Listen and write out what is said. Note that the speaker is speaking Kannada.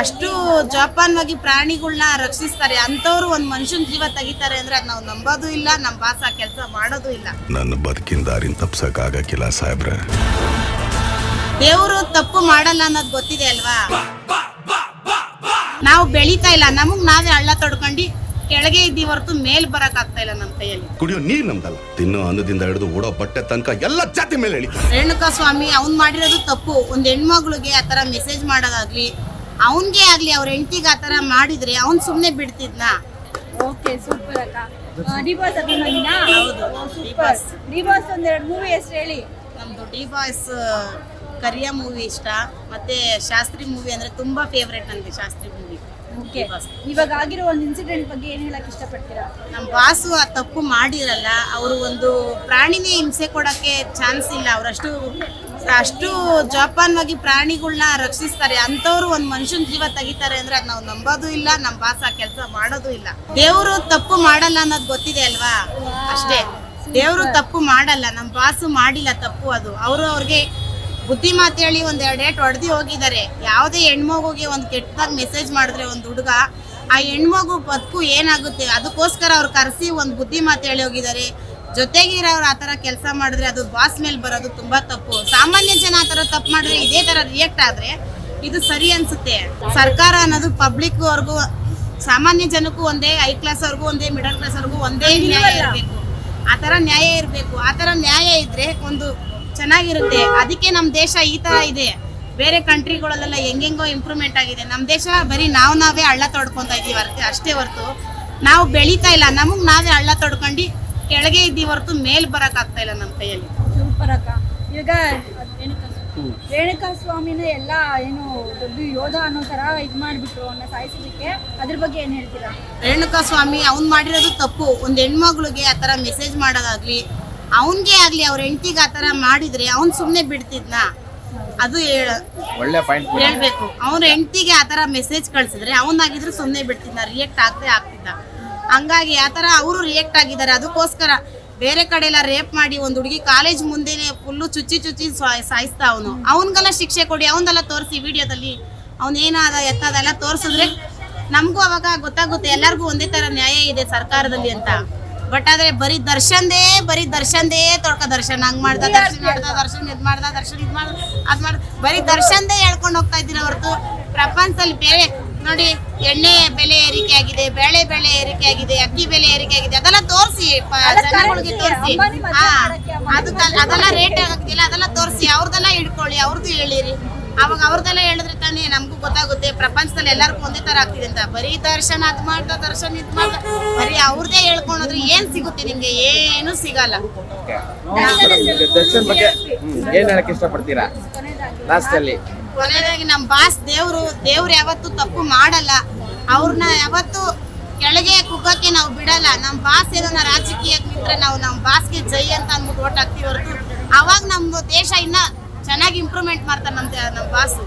ಅಷ್ಟು ಜೋಪಾನವಾಗಿ ಪ್ರಾಣಿಗಳನ್ನ ರಕ್ಷಿಸ್ತಾರೆ. ಅಂತವ್ರು ಒಂದು ಮನುಷ್ಯನ ಜೀವ ತೆಗಿತಾರೆ ಅಂದ್ರೆ ಅದ್ ನಾವು ನಂಬೋದು ಇಲ್ಲ ನಮ್ಮ ಬಾಸ ಕೆಲಸ ಮಾಡೋದು ಇಲ್ಲ. ನನ್ನ ಬದುಕಿನ ದಾರಿನ ತಪ್ಸಕ್ ಆಗಕ್ಕಿಲ್ಲ ಸಾಹೇಬ್ರ. ದೇವರು ತಪ್ಪು ಮಾಡಲ್ಲ ಅನ್ನೋದು ಗೊತ್ತಿದೆ ಅಲ್ವಾ? ನಾವು ಬೆಳೀತಾ ಇಲ್ಲ. ನಮಗ್ ನಾವೇ ಹಳ್ಳ ತೊಡ್ಕೊಂಡು ಕೆಳಗೆ ಇದ್ದೀವಿ ಹೊರತು ಮೇಲ್ ಬರಕ್ ಆಗ್ತಾ ಇಲ್ಲ ನಮ್ಮ ಕೈಯಲ್ಲಿ. ಕುಡಿಯೋ ನೀರ್ ನಮ್ದಲ್ಲ. ತಿನ್ನೋ ಅನ್ನದಿಂದ ಹಿಡಿದು ಓಡೋ ಬಟ್ಟೆ ತನಕ ಎಲ್ಲ ಜಾತಿ ಮೇಲೆ ಹೇಳಿ ರೇಣುಕಾ ಸ್ವಾಮಿ ಅವ್ನ್ ಮಾಡಿರೋದು ತಪ್ಪು. ಒಂದ್ ಹೆಣ್ಮಗ್ಳಿಗೆ ಆತರ ಮೆಸೇಜ್ ಮಾಡೋದಾಗ್ಲಿ ಅವನ್ಗೆ ಆಗ್ಲಿ ಅವ್ರ ಹೆಂಡತಿಗೆ ಆತರ ಮಾಡಿದ್ರೆ ಅವನ್ ಸುಮ್ನೆ ಬಿಡ್ತಿದ್ನ? ಓಕೆ ಸೂಪರ್ ಅಕ್ಕ. ಡಿಬಾಸ್ ಅಭಿಮಾನಿನಾ ಹೌದು, ಸೂಪರ್ ಡಿಬಾಸ್ ಒಂದೆರಡು ಮೂವಿ ಹೆಸರು ಹೇಳಿ. ನಮ್ದು ಡಿ ಬಾಯ್ಸ್ ಕರಿಯ ಮೂವಿ ಇಷ್ಟ ಮತ್ತೆ ಶಾಸ್ತ್ರಿ ಮೂವಿ ಅಂದ್ರೆ ತುಂಬಾ ಫೇವ್ರೇಟ್ ನನಗೆ ಶಾಸ್ತ್ರಿ ಮೂವಿ. ಓಕೆ ಇವಾಗ ಆಗಿರೋ ಒಂದು ಇನ್ಸಿಡೆಂಟ್ ಬಗ್ಗೆ ಏನ್ ಹೇಳಕ್ ಇಷ್ಟಪಡ್ತೀರಾ? ನಮ್ಮ ಬಾಸು ಆ ತಪ್ಪು ಮಾಡಿರಲ್ಲ ಅವರು ಒಂದು ಪ್ರಾಣಿನೇ ಹಿಂಸೆ ಕೊಡಕ್ಕೆ ಚಾನ್ಸ್ ಇಲ್ಲ. ಅವರಷ್ಟು ಅಷ್ಟು ಜೋಪಾನವಾಗಿ ಪ್ರಾಣಿಗಳನ್ನ ರಕ್ಷಿಸ್ತಾರೆ. ಅಂತವ್ರು ಒಂದು ಮನುಷ್ಯನ ಜೀವ ತೆಗಿತಾರೆ ಅಂದ್ರೆ ಅದ್ ನಾವು ನಂಬೋದು ಇಲ್ಲ ನಮ್ಮ ಬಾಸ ಕೆಲಸ ಮಾಡೋದು ಇಲ್ಲ. ದೇವರು ತಪ್ಪು ಮಾಡಲ್ಲ ಅನ್ನೋದು ಗೊತ್ತಿದೆ ಅಲ್ವಾ? ಅಷ್ಟೇ. ದೇವರು ತಪ್ಪು ಮಾಡಲ್ಲ ನಮ್ಮ ಬಾಸು ಮಾಡಿಲ್ಲ ತಪ್ಪು ಅದು. ಅವರು ಅವ್ರಿಗೆ ಬುದ್ಧಿ ಮಾತು ಹೇಳಿ ಒಂದ್ ಎರಡು ಡೇಟ್ ಹೊಡೆದಿ ಹೋಗಿದ್ದಾರೆ. ಯಾವುದೇ ಹೆಣ್ಮಗುಗೆ ಒಂದು ಕೆಟ್ಟದಾಗ ಮೆಸೇಜ್ ಮಾಡಿದ್ರೆ ಒಂದು ಹುಡುಗ, ಆ ಹೆಣ್ಮಗು ಬದುಕು ಏನಾಗುತ್ತೆ? ಅದಕ್ಕೋಸ್ಕರ ಅವ್ರು ಕರೆಸಿ ಒಂದು ಬುದ್ಧಿ ಮಾತು ಹೇಳಿ ಹೋಗಿದ್ದಾರೆ ಜೊತೆಗಿರೋರು ಆ ಥರ ಕೆಲಸ ಮಾಡಿದ್ರೆ ಅದು ಬಾಸ್ ಮೇಲೆ ಬರೋದು ತುಂಬಾ ತಪ್ಪು. ಸಾಮಾನ್ಯ ಜನ ಆ ಥರ ತಪ್ಪು ಮಾಡಿದ್ರೆ ಇದೇ ಥರ ರಿಯಾಕ್ಟ್ ಆದ್ರೆ ಇದು ಸರಿ ಅನ್ಸುತ್ತೆ. ಸರ್ಕಾರ ಅನ್ನೋದು ಪಬ್ಲಿಕ್ ಅವ್ರಿಗೂ, ಸಾಮಾನ್ಯ ಜನಕ್ಕೂ ಒಂದೇ ಹೈ ಕ್ಲಾಸ್ ಅವ್ರಿಗೂ ಒಂದೇ ಮಿಡಲ್ ಕ್ಲಾಸ್ ಅವ್ರಿಗೂ ಒಂದೇ ನ್ಯಾಯ ಇರಬೇಕು. ಆ ಥರ ನ್ಯಾಯ ಇರಬೇಕು. ಆ ಥರ ನ್ಯಾಯ ಇದ್ರೆ ಒಂದು ಚೆನ್ನಾಗಿರುತ್ತೆ. ಅದಕ್ಕೆ ನಮ್ಮ ದೇಶ ಈ ತರ ಇದೆ. ಬೇರೆ ಕಂಟ್ರಿಗಳಲ್ಲೆಲ್ಲ ಹೆಂಗೆಂಗೋ ಇಂಪ್ರೂವ್ಮೆಂಟ್ ಆಗಿದೆ. ನಮ್ಮ ದೇಶ ಬರೀ ನಾವು ನಾವೇ ಹಳ್ಳ ತೊಡ್ಕೊತಾ ಇದ್ದೀವಿ ಹೊರ್ತು ಅಷ್ಟೇ ಹೊರ್ತು ನಾವು ಬೆಳೀತಾ ಇಲ್ಲ. ನಮಗೆ ನಾವೇ ಹಳ್ಳ ತೊಡ್ಕೊಂಡು ಕೆಳಗೆ ಇದ್ದೀವಿ ಹೊರ್ತು ಮೇಲ್ ಬರಕ್ ಆಗ್ತಾ ಇಲ್ಲ ನಮ್ಮ ಕೈಯಲ್ಲಿ. ಸೂಪರ್ ಅಕ್ಕ. ಇವಾಗ ರೇಣುಕಾ ಸ್ವಾಮಿನ ಎಲ್ಲ ಏನು ದೊಡ್ಡ ಯೋಧ ಅನ್ನೋ ತರ ಇದು ಮಾಡಿಬಿಟ್ರು ಅವನ್ನ ಸಾಯಿಸೋದಕ್ಕೆ. ಅದ್ರ ಬಗ್ಗೆ ಏನು ಹೇಳ್ತೀರಾ? ರೇಣುಕಾ ಸ್ವಾಮಿ ಅವ್ನ್ ಮಾಡಿರೋದು ತಪ್ಪು. ಒಂದ್ ಹೆಣ್ಮಗಳಿಗೆ ಆ ಥರ ಮೆಸೇಜ್ ಮಾಡೋದಾಗ್ಲಿ ಅವನ್ಗೆ ಆಗ್ಲಿ ಅವ್ರ ಹೆಂಡತಿಗೆ ಆ ಥರ ಮಾಡಿದ್ರೆ ಅವ್ನ್ ಸುಮ್ನೆ ಬಿಡ್ತಿದ್ನ? ಅದು ಹೇಳ- ಒಳ್ಳೆ ಪಾಯಿಂಟ್ ಹೇಳ್ಬೇಕು. ಅವ್ರ ಹೆಂಡತಿಗೆ ಆ ಥರ ಮೆಸೇಜ್ ಕಳ್ಸಿದ್ರೆ ಅವನಾಗಿದ್ರು ಸುಮ್ಮನೆ ಬಿಡ್ತಿದ್ನ ರಿಯಾಕ್ಟ್ ಆಗದೆ ಆಗ್ತಿದ್ದ. ಹಂಗಾಗಿ ಆ ಥರ ಅವರು ರಿಯಾಕ್ಟ್ ಆಗಿದ್ದಾರೆ. ಅದಕ್ಕೋಸ್ಕರ ಬೇರೆ ಕಡೆ ಎಲ್ಲ ರೇಪ್ ಮಾಡಿ ಒಂದು ಹುಡುಗಿ ಕಾಲೇಜ್ ಮುಂದೆನೆ ಫುಲ್ಲು ಚುಚ್ಚಿ ಚುಚ್ಚಿ ಸಾಯ್- ಸಾಯಿಸ್ತಾ ಅವನು. ಅವನ್ಗೆಲ್ಲ ಶಿಕ್ಷೆ ಕೊಡಿ ಅವನ್ನೆಲ್ಲ ತೋರಿಸಿ ವಿಡಿಯೋದಲ್ಲಿ. ಅವ್ನು ಏನಾದ ಎತ್ತದೆಲ್ಲ ತೋರಿಸಿದ್ರೆ ನಮಗೂ ಅವಾಗ ಗೊತ್ತಾಗುತ್ತೆ. ಎಲ್ಲರಿಗೂ ಒಂದೇ ಥರ ನ್ಯಾಯ ಇದೆ ಸರ್ಕಾರದಲ್ಲಿ ಅಂತ. ಬಟ್ ಆದ್ರೆ ಬರೀ ದರ್ಶನ್ದೇ ಬರೀ ದರ್ಶನ್ದೇ ತೊಳ್ಕ ದರ್ಶನ್. ಹಂಗ್ ಮಾಡ್ದ ದರ್ಶನ್ ಮಾಡ್ದ ದರ್ಶನ್ ಇದ್ ಮಾಡ್ದ ದರ್ಶನ್ ಇದ್ ಮಾಡ್ದ ಅದ್ ಮಾಡ್ದ. ಬರೀ ದರ್ಶನ್ದೇ ಹೇಳ್ಕೊಂಡು ಹೋಗ್ತಾ ಇದ್ದೀರ ಹೊರತು? ಪ್ರಪಂಚದಲ್ಲಿ ಬೇರೆ ನೋಡಿ ಎಣ್ಣೆ ಬೆಲೆ ಏರಿಕೆ ಆಗಿದೆ ಬೇಳೆ ಬೆಲೆ ಏರಿಕೆ ಆಗಿದೆ ಅಕ್ಕಿ ಬೆಲೆ ಏರಿಕೆ ಆಗಿದೆ ಅದೆಲ್ಲ ತೋರಿಸಿ ಜನಗಳಿಗೆ ತೋರಿಸಿ. ಅದಕ್ಕೆ ಅದೆಲ್ಲ ರೇಟ್ ಆಗುತ್ತಿಲ್ಲ ಅದೆಲ್ಲ ತೋರಿಸಿ ಅವ್ರದೆಲ್ಲ ಹಿಡ್ಕೊಳ್ಳಿ ಅವ್ರದ್ದು ಹೇಳಿರಿ. ಅವಾಗ ಅವ್ರದೆಲ್ಲ ಹೇಳಿದ್ರೆ ತಾನೇ ನಮಗೂ ಗೊತ್ತಾಗುತ್ತೆ ಪ್ರಪಂಚದಲ್ಲಿ ಎಲ್ಲರಿಗೂ ಒಂದೇ ತರ ಆಗ್ತಿದೆ ಅಂತ. ಬರೀ ದರ್ಶನ ಅದ್ ಮಾಡ್ತಾ ದರ್ಶನ ಇದ್ ಮಾಡ್ದ ಬರೀ ಅವ್ರದೇ ಹೇಳ್ಕೊಂಡ್ರೆ ಏನ್ ಸಿಗುತ್ತೆ ನಿಮ್ಗೆ? ಏನು ಸಿಗಲ್ಲ. ದರ್ಶನ್ ಬಗ್ಗೆ ಏನ್ ಹೇಳಕ್ ಇಷ್ಟಪಡ್ತೀರಾ? ಲಾಸ್ಟ್ ಅಲ್ಲಿ. ಕೊನೆಯದಾಗಿ ನಮ್ಮ ಬಾಸ್ ದೇವರು, ದೇವ್ರು ಯಾವತ್ತೂ ತಪ್ಪು ಮಾಡಲ್ಲ. ಅವ್ರನ್ನ ಯಾವತ್ತು ಕೆಳಗೆ ಕುಗ್ಗಕ್ಕೆ ನಾವು ಬಿಡಲ್ಲ. ನಮ್ಮ ಬಾಸ್ ಏನನ್ನ ರಾಜಕೀಯಕ್ಕೆ ನಿಂತ್ರೆ ನಾವು ನಮ್ಮ ಬಾಸ್ಗೆ ಜೈ ಅಂತ ಅಂದ್ಬಿಟ್ಟು ಓಟ್ ಹಾಕ್ತೀವಿ ಹೊರತು, ಅವಾಗ ನಮ್ಮ ದೇಶ ಇನ್ನ ಚೆನ್ನಾಗಿ ಇಂಪ್ರೂವ್ಮೆಂಟ್ ಮಾಡ್ತಾರೆ ನಮ್ಮ ನಮ್ಮ ಬಾಸು.